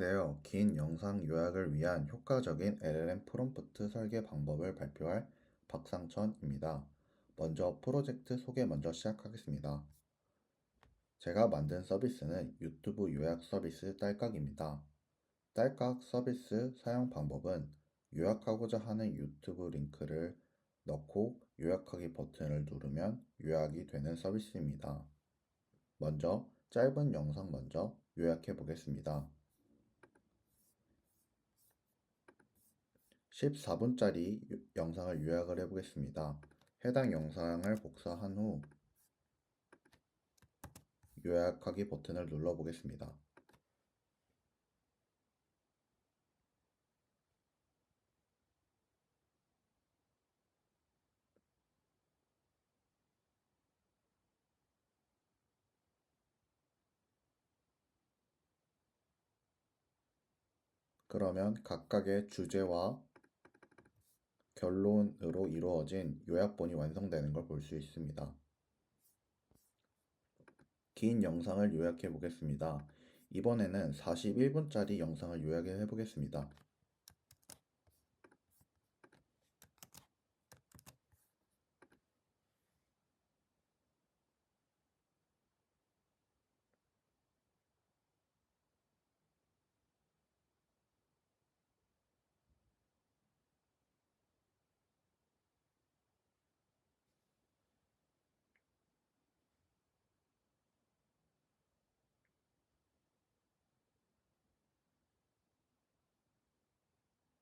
안녕하세요. 긴 영상 요약을 위한 효과적인 LLM 프롬프트 설계 방법을 발표할 박상천입니다. 먼저 프로젝트 소개 먼저 시작하겠습니다. 제가 만든 서비스는 유튜브 요약 서비스 딸깍입니다. 딸깍 서비스 사용 방법은 요약하고자 하는 유튜브 링크를 넣고 요약하기 버튼을 누르면 요약이 되는 서비스입니다. 먼저 짧은 영상 먼저 요약해 보겠습니다. 14분짜리 영상을 요약을 해보겠습니다. 해당 영상을 복사한 후 요약하기 버튼을 눌러보겠습니다. 그러면 각각의 주제와 결론으로 이루어진 요약본이 완성되는 걸 볼 수 있습니다. 긴 영상을 요약해 보겠습니다. 이번에는 41분짜리 영상을 요약해 보겠습니다.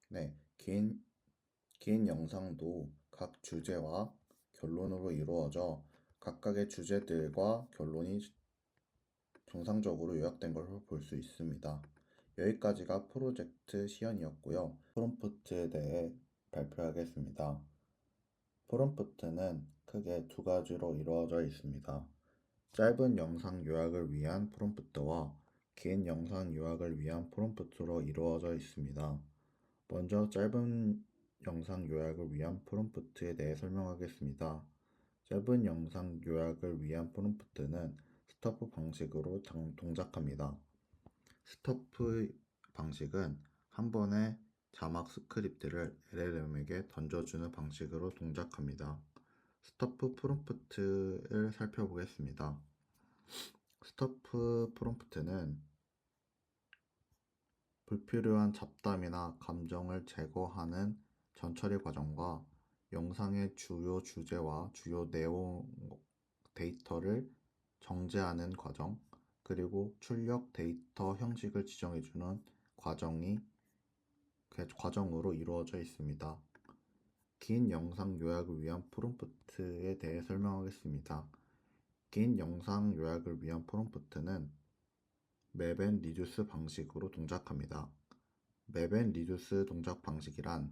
네, 긴, 긴 영상도 각 주제와 결론으로 이루어져 각각의 주제들과 결론이 정상적으로 요약된 걸 볼 수 있습니다. 여기까지가 프로젝트 시연이었고요. 프롬프트에 대해 발표하겠습니다. 프롬프트는 크게 두 가지로 이루어져 있습니다. 짧은 영상 요약을 위한 프롬프트와 긴 영상 요약을 위한 프롬프트로 이루어져 있습니다. 먼저 짧은 영상 요약을 위한 프롬프트에 대해 설명하겠습니다. 짧은 영상 요약을 위한 프롬프트는 스토프 방식으로 동작합니다. 스토프 방식은 한 번에 자막 스크립트를 LLM에게 던져주는 방식으로 동작합니다. 스토프 프롬프트를 살펴보겠습니다. 스토프 프롬프트는 불필요한 잡담이나 감정을 제거하는 전처리 과정과 영상의 주요 주제와 주요 내용 데이터를 정제하는 과정, 그리고 출력 데이터 형식을 지정해주는 과정이 그 과정으로 이루어져 있습니다. 긴 영상 요약을 위한 프롬프트에 대해 설명하겠습니다. 긴 영상 요약을 위한 프롬프트는 맵앤 리듀스 방식으로 동작합니다. 맵앤 리듀스 동작 방식이란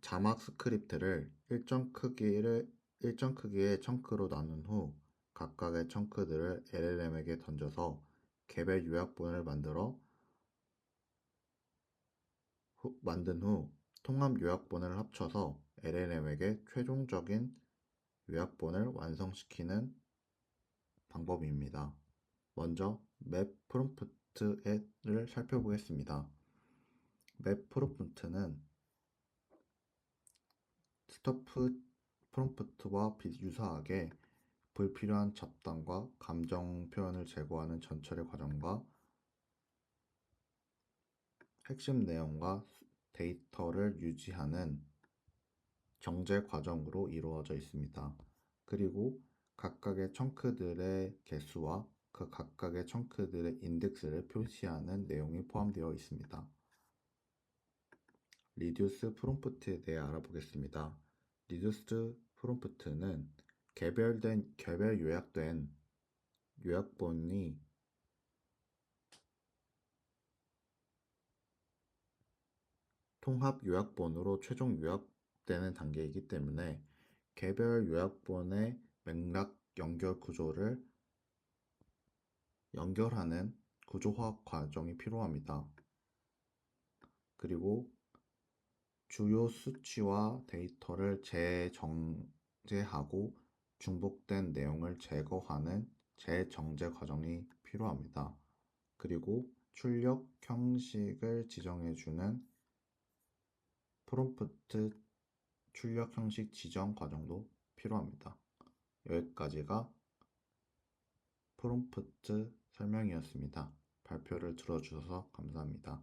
자막 스크립트를 일정 크기를 일정 크기의 청크로 나눈 후 각각의 청크들을 LLM에게 던져서 개별 요약본을 만들어 후, 만든 후 통합 요약본을 합쳐서 LLM에게 최종적인 요약본을 완성시키는 방법입니다. 먼저 맵 프롬프트를 살펴보겠습니다. 맵 프롬프트는 스토프 프롬프트와 유사하게 불필요한 잡담과 감정 표현을 제거하는 전철의 과정과 핵심 내용과 데이터를 유지하는 정제 과정으로 이루어져 있습니다. 그리고 각각의 청크들의 개수와 그 각각의 청크들의 인덱스를 표시하는 내용이 포함되어 있습니다. 리듀스 프롬프트에 대해 알아보겠습니다. 리듀스 프롬프트는 개별된 개별 요약된 요약본이 통합 요약본으로 최종 요약되는 단계이기 때문에 개별 요약본의 맥락 연결 구조를 연결하는 구조화학 과정이 필요합니다. 그리고 주요 수치와 데이터를 재정제하고 중복된 내용을 제거하는 재정제 과정이 필요합니다. 그리고 출력 형식을 지정해주는 프롬프트 출력 형식 지정 과정도 필요합니다. 여기까지가 프롬프트 설명이었습니다. 발표를 들어주셔서 감사합니다.